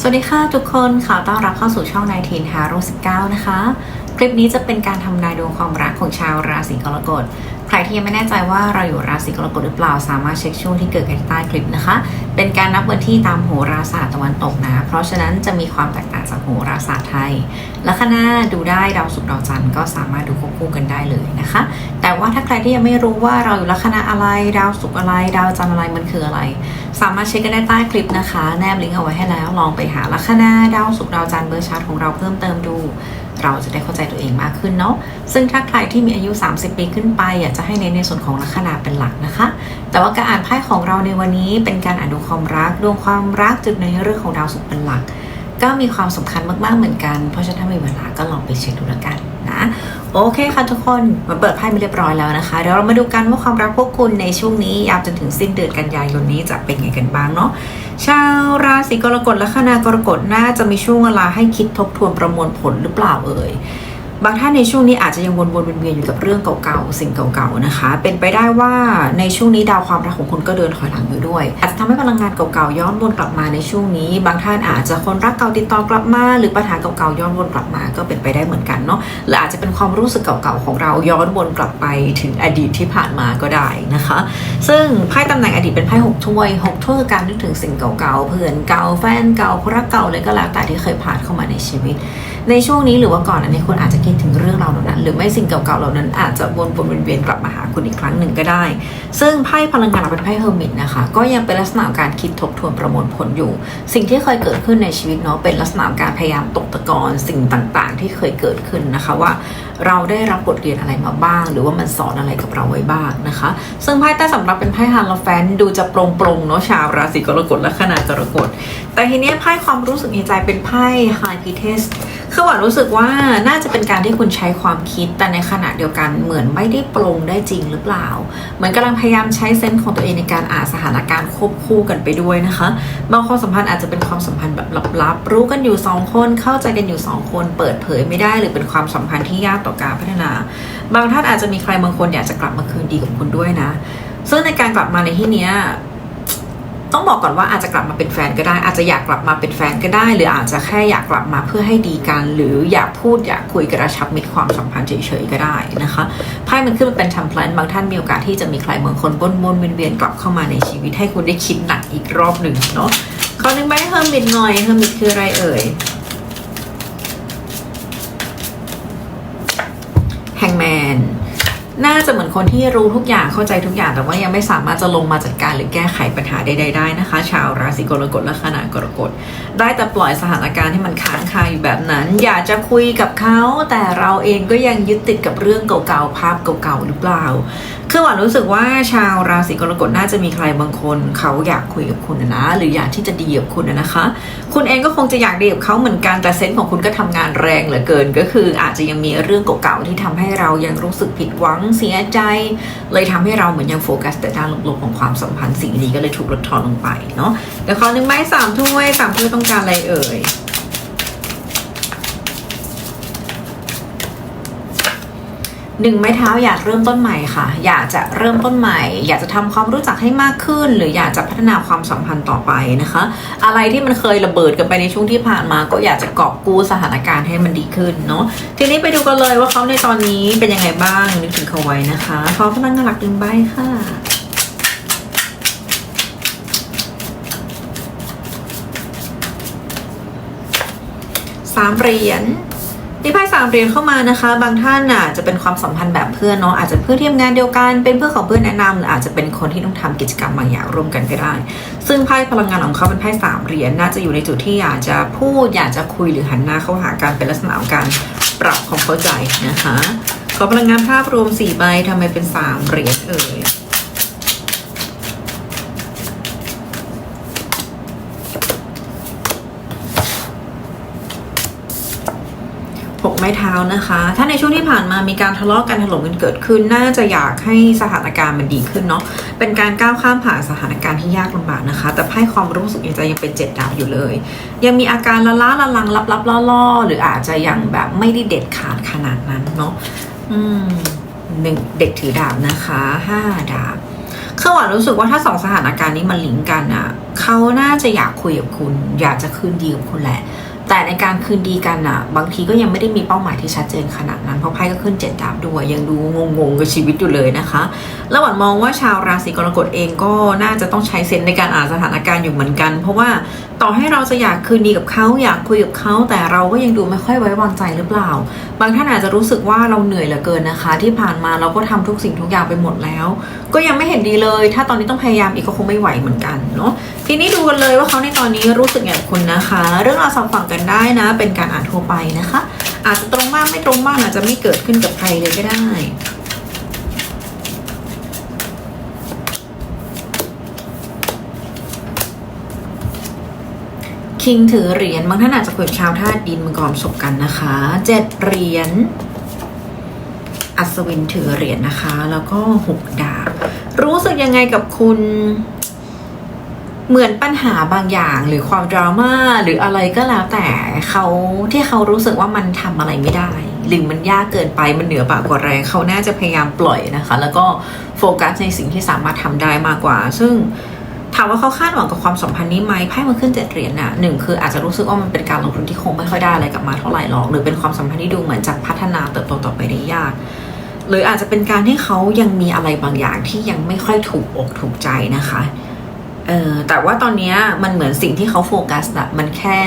สวัสดีค่ะทุกคนขอต้อนรับเข้าสู่ช่องนายทีนฮารุ19 นะคะ คลิปนี้จะเป็นการทำนายดวงความรักของชาวราศีกรกฎ ใครที่ยังไม่แน่ใจว่าเราอยู่ราศีกรกฎหรือเปล่า สามารถเช็คช่วงที่เกิดกันใต้คลิปนะคะ เป็นการนับวันที่ตามโหราศาสตร์ตะวันตกนะ เพราะฉะนั้นจะมีความแตกต่างจากโหราศาสตร์ไทย ลัคนาดูได้ดาวศุกร์ดาวจันทร์ก็สามารถดูควบคู่กันได้เลยนะคะ แต่ว่าถ้าใครที่ยังไม่รู้ว่าเราอยู่ลัคนาอะไร ดาวศุกร์อะไร ดาวจันทร์อะไรมันคืออะไร สามารถเช็คกันได้ใต้คลิปนะคะ แนบลิงก์เอาไว้ให้แล้ว ลองไปหาลัคนาดาวศุกร์ดาวจันทร์เบอร์ชาร์ตของเราเพิ่มเติมดู เราจะได้เข้าใจตัวเองมากขึ้นเนาะซึ่งถ้าใครที่มีอายุ 30 ปีขึ้นไปอยากจะให้เน้นในส่วนของลัคนาเป็นหลักนะคะ แต่ว่าการอ่านไพ่ของเราในวันนี้เป็นการอ่านดวงความรักดวงความรักจุดในเรื่องของดาวศุกร์เป็นหลัก ก็มีความสำคัญมากๆเหมือนกัน เพราะฉะนั้นถ้ามีเวลาก็ลองไปเช็คดูแล้วกันนะ โอเคค่ะทุกคนมาเปิดไพ่มาเรียบร้อยแล้วนะคะเดี๋ยวเรามาดูกันว่าความรักพวกคุณในช่วงนี้ยาวจนถึงสิ้นเดือนกันยายนนี้จะเป็นไงกันบ้างเนาะชาวราศีกรกฎและคณากรกฎน่าจะมีช่วงเวลาให้คิดทบทวนประมวลผลหรือเปล่าเอ่ย บางท่านในช่วงนี้อาจจะยังวนๆเวียนๆอยู่กับเรื่องเก่าๆสิ่งเก่าๆนะคะ เป็นไปได้ว่าในช่วงนี้ดาวความรักของคุณก็เดินถอยหลังอยู่ด้วย อาจจะทำให้พลังงานเก่าๆย้อนวนกลับมาในช่วงนี้ บางท่านอาจจะคนรักเก่าติดต่อกลับมา หรือปัญหาเก่าๆย้อนวนกลับมาก็เป็นไปได้เหมือนกันเนาะหรืออาจจะเป็นความรู้สึกเก่าๆของเราย้อนวนกลับไปถึงอดีตที่ผ่านมาก็ได้นะคะ ซึ่งไพ่ตำแหน่งอดีตเป็นไพ่หกถ้วยหกถ้วยคือการนึกถึงสิ่งเก่าๆเพื่อนเก่าแฟนเก่าคนรักเก่าเลยก็แล้วแต่ที่เคยผ่านเข้ามาในชีวิต ในช่วงนี้หรือว่าก่อนอันนี้คุณอาจจะคิดถึงเรื่องราวเหล่านั้น หรือไม่สิ่งเก่าๆเหล่านั้นอาจจะวนวนเวียนกลับมาหาคุณอีกครั้งหนึ่งก็ได้ ซึ่งไพ่พลังงานเป็นไพ่เฮอร์มิตนะคะ ก็ยังเป็นลักษณะการคิดทบทวนประมวลผลอยู่ สิ่งที่เคยเกิดขึ้นในชีวิตเนาะเป็นลักษณะการพยายามตกตะกอนสิ่งต่างๆ ที่เคยเกิดขึ้นนะคะว่าเราได้รับบทเรียนอะไรมาบ้าง หรือว่ามันสอนอะไรกับเราไว้บ้างนะคะ ซึ่งไพ่ใต้สำหรับเป็นไพ่ฮาร์ลแฟนดูจะโปร่งๆเนาะชาวราศีกรกฎและขนาดกรกฎแต่ทีเนี้ยไพ่ความรู้สึกในใจเป็นไพ่ไฮพีเทส คือหวานรู้สึกว่าน่าจะเป็นการที่คุณใช้ความคิดแต่ในขณะเดียวกันเหมือนไม่ได้ปรงได้จริงหรือเปล่า เหมือนกำลังพยายามใช้เซนส์ของตัวเองในการอ่านสถานการณ์ควบคู่กันไปด้วยนะคะบางความสัมพันธ์อาจจะเป็นความสัมพันธ์แบบลับๆ รู้กันอยู่สองคน เข้าใจกันอยู่สองคน เปิดเผยไม่ได้ หรือเป็นความสัมพันธ์ที่ยากต่อการพัฒนา บางท่านอาจจะมีใครบางคนอยากจะกลับมาคืนดีกับคุณด้วยนะ ซึ่งในการกลับมาในที่นี้ ต้องบอกก่อนว่าอาจจะกลับมาเป็นแฟนก็ได้ อาจจะอยากกลับมาเป็นแฟนก็ได้ หรืออาจจะแค่อยากกลับมาเพื่อให้ดีกัน หรืออยากพูดอยากคุยกระชับมิตรความสัมพันธ์เฉยๆก็ได้นะคะไพ่มันขึ้นมาเป็นทัมพลนบางท่านมีโอกาสที่จะมีใครบางคนบนบนเวียนๆกลับเข้ามาในชีวิตให้คุณได้คิดหนักอีกรอบหนึ่งเนาะขอหนึ่งใบเฮอร์มิตหน่อยเฮอร์มิตคืออะไรเอ่ยแฮงแมน น่าจะเหมือนคนที่รู้ทุกอย่างเข้าใจทุกอย่าง แต่ว่ายังไม่สามารถจะลงมาจัดการหรือแก้ไขปัญหาใดๆได้นะคะ ชาวราศีกรกฎและขณะกรกฎ ได้แต่ปล่อยสถานการณ์ที่มันค้างคาอยู่แบบนั้น อยากจะคุยกับเขาแต่เราเองก็ยังยึดติดกับเรื่องเก่าๆภาพเก่าๆหรือเปล่าคือหวานรู้สึกว่าชาวราศีกรกฎน่าจะมีใครบางคนเขาอยากคุยกับคุณนะ หรืออยากที่จะดีกับคุณนะนะคะ คุณเองก็คงจะอยากดีกับเขาเหมือนกันแต่เซนส์ของคุณก็ทำงานแรงเหลือเกิน ก็คืออาจจะยังมีเรื่องเก่าๆที่ทำให้เรายังรู้สึกผิดหวังเสียใจ เลยทำให้เราเหมือนยังโฟกัส แต่ด้านลบๆของความสัมพันธ์สิ่งดีก็เลยถูกลดทอนลงไปเนาะเดี๋ยวขอหนึ่งไม้สามถ้วยสามถ้วยต้องการอะไรเอ่ย หนึ่งไม้เท้าอยากเริ่มต้นใหม่ค่ะ อยากจะเริ่มต้นใหม่ อยากจะทำความรู้จักให้มากขึ้น หรืออยากจะพัฒนาความสัมพันธ์ต่อไปนะคะ อะไรที่มันเคยระเบิดกันไปในช่วงที่ผ่านมา ก็อยากจะกอบกู้สถานการณ์ให้มันดีขึ้นเนาะทีนี้ไปดูกันเลยว่าเขาในตอนนี้เป็นยังไงบ้างนึกถึงเขาไว้นะคะเขาพลังงานหลักหนึ่งใบค่ะสามเหรียญ มีไพ่สามเหรียญเข้ามานะคะ บางท่านน่ะจะเป็นความสัมพันธ์แบบเพื่อนเนาะอาจจะเพื่อนที่ทำงานเดียวกันเป็นเพื่อนของเพื่อนแนะนำหรืออาจจะเป็นคนที่ต้องทำกิจกรรมบางอย่างร่วมกันก็ได้ ซึ่งไพ่พลังงานของเขาเป็นไพ่สามเหรียญน่าจะอยู่ในจุดที่อยากจะพูดอยากจะคุยหรือหันหน้าเข้าหากันเป็นลักษณะของการปรับความเข้าใจนะคะขอพลังงานภาพรวมสี่ใบทำไมเป็นสามเหรียญเอ่ย้เท้านะคะ ถ้าในช่วงที่ผ่านมามีการทะเลาะกันถล่มกันเกิดขึ้น น่าจะอยากให้สถานการณ์มันดีขึ้นเนาะ เป็นการก้าวข้ามผ่านสถานการณ์ที่ยากลำบากนะคะ แต่ไพ่ความรู้สึกในใจยังเป็นเจ็ดดาวอยู่เลย ยังมีอาการละล้าละลังลับลับล่อล่อหรืออาจจะยังแบบไม่ได้เด็ดขาดขนาดนั้นเนาะ อืมหนึ่งเด็กถือดาบนะคะห้าดาบคือหวานรู้สึกว่าถ้าสองสถานการณ์นี้มันลิงก์กันอะเขาน่าจะอยากคุยกับคุณ อยากจะคืนดีกับคุณแหละ แต่ในการคืนดีกันอะบางทีก็ยังไม่ได้มีเป้าหมายที่ชัดเจนขนาดนั้น เพราะไพ่ก็ขึ้นเจ็ดดาบด้วย ยังดูงงๆกับชีวิตอยู่เลยนะคะ แล้วหวานมองว่าชาวราศีกรกฎเองก็น่าจะต้องใช้เซนในการอ่านสถานการณ์อยู่เหมือนกัน เพราะว่าต่อให้เราจะอยากคืนดีกับเขาอยากคุยกับเขาแต่เราก็ยังดูไม่ค่อยไว้วางใจหรือเปล่า บางท่านอาจจะรู้สึกว่าเราเหนื่อยเหลือเกินนะคะ ที่ผ่านมาเราก็ทำทุกสิ่งทุกอย่างไปหมดแล้ว ก็ยังไม่เห็นดีเลย ถ้าตอนนี้ต้องพยายามอีกก็คงไม่ไหวเหมือนกันเนาะทีนี้ดูกันเลยว่าเขาในตอนนี้รู้สึกอย่างคุณนะคะ เรื่องราวสองฝั่งกันได้นะ เป็นการอ่านทั่วไปนะคะ อาจจะตรงบ้างไม่ตรงบ้างอาจจะไม่เกิดขึ้นกับใครเลยก็ได้คิงถือเหรียญบางท่านอาจจะคุยกับชาวธาตุดินมังกรประสบกันนะคะเจ็ดเหรียญอัศวินถือเหรียญนะคะ แล้วก็หกดาบรู้สึกยังไงกับคุณ เหมือนปัญหาบางอย่างหรือความดราม่าหรืออะไรก็แล้วแต่เขาที่เขารู้สึกว่ามันทำอะไรไม่ได้ หรือมันยากเกินไปมันเหนือปากกว่าแรงเขาน่าจะพยายามปล่อยนะคะ แล้วก็โฟกัสในสิ่งที่สามารถทำได้มากกว่า ซึ่งถามว่าเขาคาดหวังกับความสัมพันธ์นี้ไหมไพ่มันขึ้นเจ็ดเหรียญน่ะหนึ่งคืออาจจะรู้สึกว่ามันเป็นการลงทุนที่คงไม่ค่อยได้อะไรกลับมาเท่าไหร่หรอกหรือเป็นความสัมพันธ์ที่ดูเหมือนจะพัฒนาเติบโตต่อไปได้ยากหรืออาจจะเป็นการที่เขายังมีอะไรบางอย่างที่ยังไม่ค่อยถูกอกถูกใจนะคะ เออแต่ว่าตอนนี้มันเหมือนสิ่งที่เขาโฟกัสอะมันแค่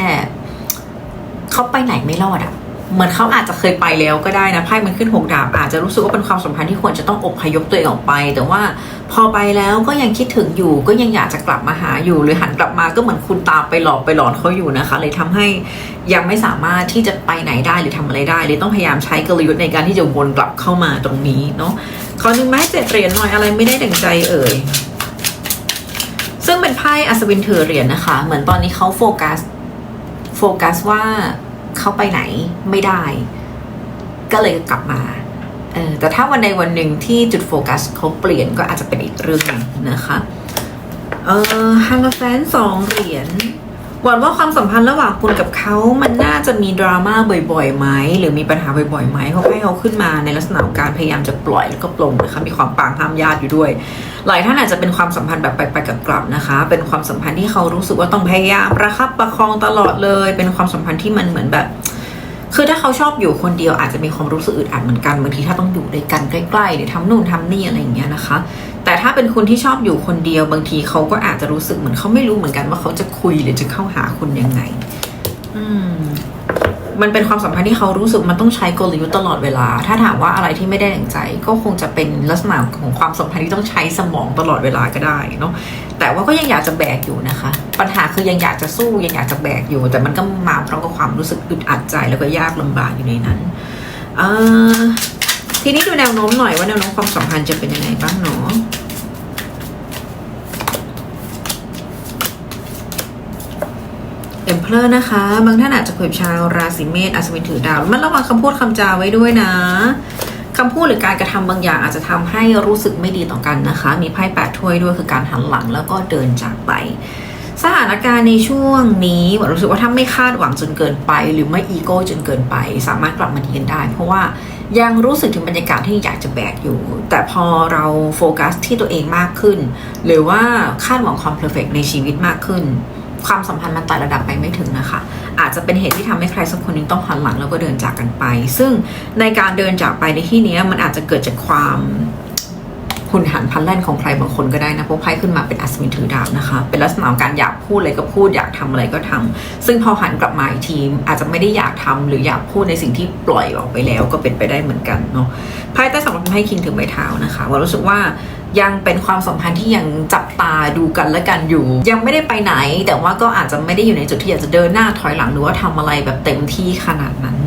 เขาไปไหนไม่รอดอะเหมือนเขาอาจจะเคยไปแล้วก็ได้นะไพ่มันขึ้นหกดาบอาจจะรู้สึกว่าเป็นความสัมพันธ์ที่ควรจะต้องอบพยพตัวเองออกไป แต่ว่าพอไปแล้วก็ยังคิดถึงอยู่ ก็ยังอยากจะกลับมาหาอยู่ หรือหันกลับมาก็เหมือนคุณตามไปหลอกไปหลอนเขาอยู่นะคะ เลยทำให้ยังไม่สามารถที่จะไปไหนได้หรือทำอะไรได้เลยต้องพยายามใช้กลยุทธ์ในการที่จะวนกลับเข้ามาตรงนี้เนาะขอหนึ่งไม้เจ็ดเหรียญหน่อยอะไรไม่ได้ดั่งใจเอ่ย อัศวินถือเหรียญนะคะ เหมือนตอนนี้เขาโฟกัส โฟกัสว่าเขาไปไหนไม่ได้ ก็เลยกลับมาเออแต่ถ้าวันใดวันหนึ่งที่จุดโฟกัสเขาเปลี่ยนก็อาจจะเป็นอีกเรื่องนะคะ เออฮันแฟนสองเหรียญ หวังว่าความสัมพันธ์ระหว่างคุณกับเขามันน่าจะมีดราม่าบ่อยๆไหมหรือมีปัญหาบ่อยๆไหมเขาให้เขาขึ้นมาในลักษณะของการพยายามจะปล่อยแล้วก็ปลงนะคะมีความปางห้ามญาติอยู่ด้วย หลายท่านอาจจะเป็นความสัมพันธ์แบบไปไปกับกลับๆนะคะ เป็นความสัมพันธ์ที่เขารู้สึกว่าต้องพยายามประคับประคองตลอดเลย เป็นความสัมพันธ์ที่มันเหมือนแบบ คือถ้าเขาชอบอยู่คนเดียวอาจจะมีความรู้สึกอึดอัดเหมือนกันบางทีถ้าต้องอยู่ด้วยกันใกล้ๆหรือทำนู่นทำนี่อะไรอย่างเงี้ยนะคะ แต่ถ้าเป็นคนที่ชอบอยู่คนเดียวบางทีเขาก็อาจจะรู้สึกเหมือนเขาไม่รู้เหมือนกันว่าเขาจะคุยหรือจะเข้าหาคุณยังไง อืมมันเป็นความสัมพันธ์ที่เขารู้สึกมันต้องใช้กลยุทธ์ตลอดเวลา ถ้าถามว่าอะไรที่ไม่ได้ดั่งใจ ก็คงจะเป็นลักษณะของความสัมพันธ์ที่ต้องใช้สมองตลอดเวลาก็ได้เนาะแต่ว่าก็ยังอยากจะแบกอยู่นะคะ ปัญหาคือยังอยากจะสู้ยังอยากจะแบกอยู่ แต่มันก็มาพร้อมกับความรู้สึกอึดอัดใจแล้วก็ยากลำบากอยู่ในนั้นทีนี้ดูแนวโน้มหน่อยว่าแนวโน้มความสัมพันธ์จะเป็นยังไงบ้างเนาะเอ็มเพลอร์นะคะ บางท่านอาจจะคุยกับชาวราศีเมษอัศวินถือดาว มันระวังคำพูดคำจาไว้ด้วยนะคำพูดหรือการกระทำบางอย่างอาจจะทำให้รู้สึกไม่ดีต่อกันนะคะ มีไพ่แปดถ้วยด้วยคือการหันหลังแล้วก็เดินจากไป สถานการณ์ในช่วงนี้หวรู้สึกว่าถ้าไม่คาดหวังจนเกินไป หรือไม่อีโก้จนเกินไป สามารถกลับมาดีกันได้ เพราะว่ายังรู้สึกถึงบรรยากาศที่อยากจะแบกอยู่ แต่พอเราโฟกัสที่ตัวเองมากขึ้น หรือว่าคาดหวังความเพอร์เฟกในชีวิตมากขึ้น ความสัมพันธ์มันไต่ระดับไปไม่ถึงนะคะ อาจจะเป็นเหตุที่ทำให้ใครสักคนหนึงต้องหันหลังแล้วก็เดินจากกันไป ซึ่งในการเดินจากไปในที่นี้มันอาจจะเกิดจากความ หุนหันพันแล่นของใครบางคนก็ได้นะเพราะไพ่ขึ้นมาเป็นอัศวินถือดาบนะคะ เป็นลักษณะการอยากพูดอะไรก็พูดอยากทำอะไรก็ทำซึ่งพอหันกลับมาอีกทีอาจจะไม่ได้อยากทำหรืออยากพูดในสิ่งที่ปล่อยออกไปแล้วก็เป็นไปได้เหมือนกันเนาะไพ่ใต้สำหรับไพ่คิงถือไม้เท้านะคะว่ารู้สึกว่ายังเป็นความสัมพันธ์ที่ยังจับตาดูกันและกันอยู่ ยังไม่ได้ไปไหน แต่ว่าก็อาจจะไม่ได้อยู่ในจุดที่อยากจะเดินหน้าถอยหลังหรือว่าทำอะไรแบบเต็มที่ขนาดนั้น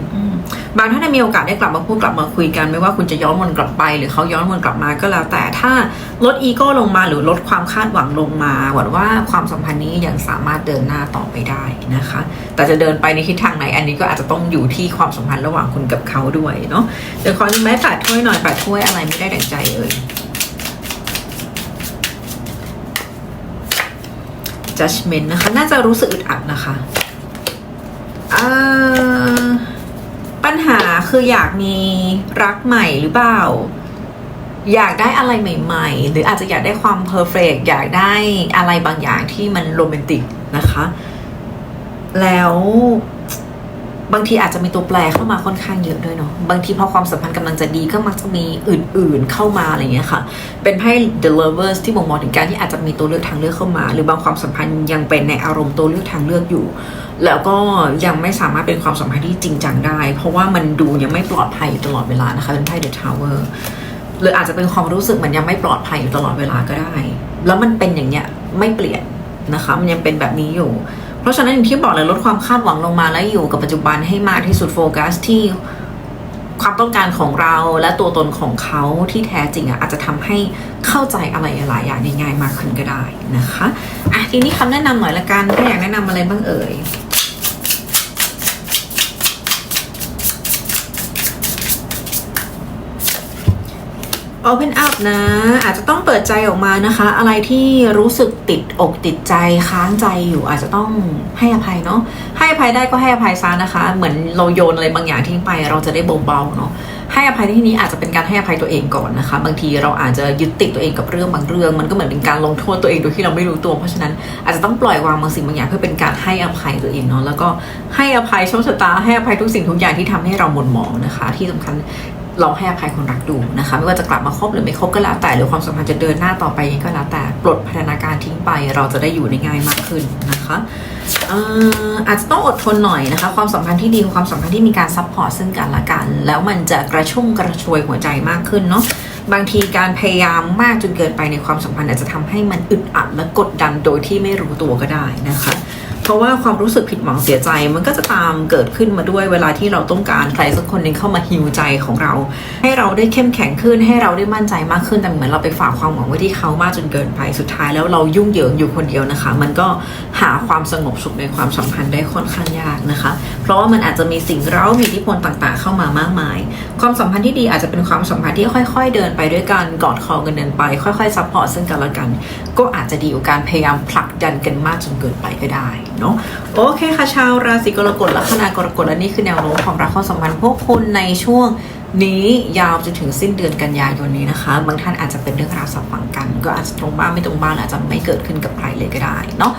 บางท่านมีโอกาสได้กลับมาพูดกลับมาคุยกันไม่ว่าคุณจะย้อนวนกลับไป หรือเขาย้อนวนกลับมาก็แล้วแต่ถ้าลดอีโก้ลงมาหรือลดความคาดหวังลงมาหวังว่าความสัมพันธ์นี้ยังสามารถเดินหน้าต่อไปได้นะคะ แต่จะเดินไปในทิศทางไหนอันนี้ก็อาจจะต้องอยู่ที่ความสัมพันธ์ระหว่างคุณกับเขาด้วยเนาะเดี๋ยวขอดูไม้แปดถ้วยหน่อยแปดถ้วยอะไรไม่ได้ดังใจเอ่ย judgment นะคะ น่าจะรู้สึกอึดอัดนะคะเอ่อ ปัญหาคืออยากมีรักใหม่หรือเปล่า อยากได้อะไรใหม่ ๆ หรืออาจจะอยากได้ความเพอร์เฟกอยากได้อะไรบางอย่างที่มันโรแมนติกนะคะ แล้ว บางทีอาจจะมีตัวแปรเข้ามาค่อนข้างเยอะด้วยเนาะบางทีพอความสัมพันธ์กำลังจะดีก็มักจะมีอื่น ๆเข้ามาอะไรเงี้ยค่ะ เป็นไพ่ The Lovers ที่บ่งบอกถึงการที่อาจจะมีตัวเลือกทางเลือกเข้ามา หรือบางความสัมพันธ์ยังเป็นในอารมณ์ตัวเลือกทางเลือกอยู่ แล้วก็ยังไม่สามารถเป็นความสัมพันธ์ที่จริงจังได้ เพราะว่ามันดูยังไม่ปลอดภัยตลอดเวลานะคะเป็นไพ่ The Tower หรืออาจจะเป็นความรู้สึกมันยังไม่ปลอดภัยอยู่ตลอดเวลาก็ได้ แล้วมันเป็นอย่างเนี้ยไม่เปลี่ยนนะคะ มันยังเป็นแบบนี้อยู่ เพราะฉะนั้นอย่างที่บอกเลยลดความคาดหวังลงมาและอยู่กับปัจจุบันให้มากที่สุดโฟกัสที่ความต้องการของเราและตัวตนของเขาที่แท้จริงอะอาจจะทำให้เข้าใจอะไรหลายอย่างได้ง่ายมากขึ้นก็ได้นะคะอะทีนี้คำแนะนำหน่อยละกันถ้าอยากแนะนำอะไรบ้างเอ่ย Open up นะ อาจจะต้องเปิดใจออกมานะคะ อะไรที่รู้สึกติดอกติดใจค้างใจอยู่ อาจจะต้องให้อภัยเนาะให้อภัยได้ก็ให้อภัยซะนะคะ เหมือนเราโยนอะไรบางอย่างทิ้งไป เราจะได้เบาๆเนาะให้อภัยในที่นี้อาจจะเป็นการให้อภัยตัวเองก่อนนะคะ บางทีเราอาจจะยึดติดตัวเองกับเรื่องบางเรื่อง มันก็เหมือนเป็นการลงโทษตัวเองโดยที่เราไม่รู้ตัว เพราะฉะนั้นอาจจะต้องปล่อยวางบางสิ่งบางอย่างเพื่อเป็นการให้อภัยตัวเองเนาะแล้วก็ให้อภัยโชคชะตาให้อภัยทุกสิ่งทุกอย่างที่ทำให้เราหม่นหมองนะคะ ที่สำคัญ ลองให้อภัยคนรักดูนะคะ ไม่ว่าจะกลับมาคบหรือไม่คบก็แล้วแต่หรือความสัมพันธ์จะเดินหน้าต่อไปก็แล้วแต่ปลดพัฒนาการทิ้งไป เราจะได้อยู่ได้ง่ายมากขึ้นนะคะอออาจจะต้องอดทนหน่อยนะคะ ความสัมพันธ์ที่ดีคือความสัมพันธ์ที่มีการซัพพอร์ตซึ่งกันและกัน แล้วมันจะกระชุ่มกระชวยหัวใจมากขึ้นเนาะบางทีการพยายามมากจนเกินไปในความสัมพันธ์อาจจะทำให้มันอึดอัดและกดดันโดยที่ไม่รู้ตัวก็ได้นะคะ เพราะว่าความรู้สึกผิดหวังเสียใจ มันก็จะตามเกิดขึ้นมาด้วยเวลาที่เราต้องการใครสักคนหนึ่งเข้ามาฮิวใจของเรา ให้เราได้เข้มแข็งขึ้นให้เราได้มั่นใจมากขึ้นแต่เหมือนเราไปฝากความหวังไว้ที่เขามากจนเกินไปสุดท้ายแล้วเรายุ่งเหยิงอยู่คนเดียวนะคะ มันก็หาความสงบสุขในความสัมพันธ์ได้ค่อนข้างยากนะคะ เพราะว่ามันอาจจะมีสิ่งเร้ามีอิทธิพลต่างๆ เข้ามามากมาย ความสัมพันธ์ที่ดีอาจจะเป็นความสัมพันธ์ที่ค่อย ๆ เดินไปด้วยกันกอดคอกันเดินไป ค่อยๆซัพพอร์ตซึ่งกันและกัน ก็อาจจะดีกว่าการพยายามผลักดันกันมากจนเกินไปก็ได้เนาะโอเคค่ะชาวราศีกรกฎลัคนากรกฎและนี่คือแนวโน้มความรักความสัมพันธ์พวกคุณในช่วงนี้ยาวจนถึงสิ้นเดือนกันยายนนี้นะคะ บางท่านอาจจะเป็นเรื่องราวสับฝังกัน ก็อาจจะตรงบ้างไม่ตรงบ้างอาจจะไม่เกิดขึ้นกับใครเลยก็ได้เนาะ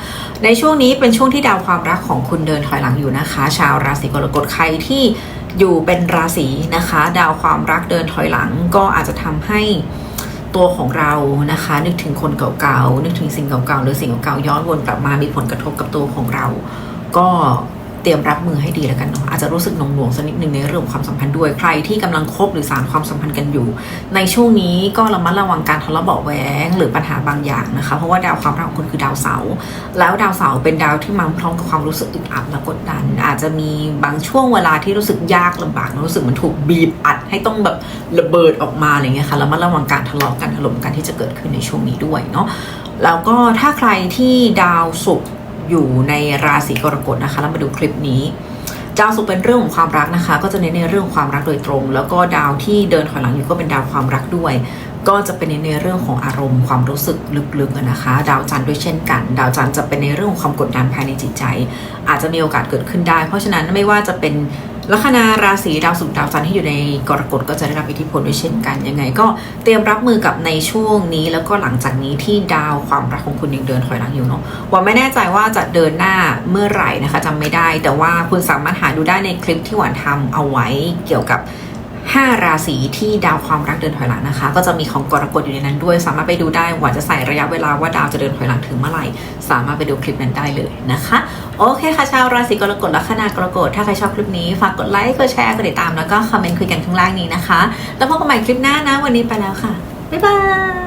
ในช่วงนี้เป็นช่วงที่ดาวความรักของคุณเดินถอยหลังอยู่นะคะ ชาวราศีกรกฎใครที่อยู่เป็นราศีนะคะ ดาวความรักเดินถอยหลังก็อาจจะทำให้ ตัวของเรานะคะ นึกถึงคนเก่าๆนึกถึงสิ่งเก่าๆหรือสิ่งเก่าๆย้อนวนกลับมามีผลกระทบกับตัวของเรา ก็ เตรียมรับมือให้ดีแล้วกันเนาะอาจจะรู้สึกหน่วงหน่วงสักนิดหนึ่งในเรื่องของความสัมพันธ์ด้วยใครที่กำลังคบหรือสานความสัมพันธ์กันอยู่ ในช่วงนี้ก็ระมัดระวังการทะเลาะเบาะแหวงหรือปัญหาบางอย่างนะคะ เพราะว่าดาวความรักของคุณคือดาวเสาร์แล้วดาวเสาร์เป็นดาวที่มาพร้อมกับความรู้สึกอึดอัดและกดดัน อาจจะมีบางช่วงเวลาที่รู้สึกยากลำบากรู้สึกเหมันถูกบีบอัดให้ต้องแบบระเบิดออกมาอะไรเงี้ยค่ะแล้วมาระวังการทะเลาะกันถล่มกันที่จะเกิดขึ้นในช่วงนี้ด้วยเนาะแล้วก็ถ้าใครที่ดาวศุกร์ อยู่ในราศีกรกฎนะคะแล้วมาดูคลิปนี้ดาวสุขเป็นเรื่องของความรักนะคะ ก็จะเน้นในเรื่องของความรักโดยตรง แล้วก็ดาวที่เดินถอยหลังอยู่ก็เป็นดาวความรักด้วย ก็จะเป็นในเรื่องของอารมณ์ความรู้สึกลึกๆนะคะ ดาวจันทร์ด้วยเช่นกัน ดาวจันทร์จะเป็นในเรื่องของความกดดันภายในจิตใจ อาจจะมีโอกาสเกิดขึ้นได้ เพราะฉะนั้นไม่ว่าจะเป็น ลัคนาราศีดาวศุกร์ดาวจันทร์ที่อยู่ในกรกฎก็จะได้รับอิทธิพลด้วยเช่นกันยังไง ก็เตรียมรับมือกับในช่วงนี้ แล้วก็หลังจากนี้ที่ดาวความรักของคุณยังเดินถอยหลังอยู่เนาะว่าไม่แน่ใจว่าจะเดินหน้าเมื่อไหร่นะคะจำไม่ได้ แต่ว่าคุณสามารถหาดูได้ในคลิปที่หวานทำเอาไว้เกี่ยวกับ 5 ราศีที่ดาวความรักเดินถอยหลังนะคะ ก็จะมีของกรกฎอยู่ในนั้นด้วย สามารถไปดูได้หวานจะใส่ระยะเวลาว่าดาวจะเดินถอยหลังถึงเมื่อไหร่ สามารถไปดูคลิปนั้นได้เลยนะคะ โอเคค่ะชาวราศีกรกฎลัคนากรกฎถ้าใครชอบคลิปนี้ฝากกดไลค์กดแชร์กดติดตามแล้วก็คอมเมนต์คุยกันข้างล่างนี้นะคะ แล้วพบกันใหม่คลิปหน้านะวันนี้ไปแล้วค่ะบ๊ายบาย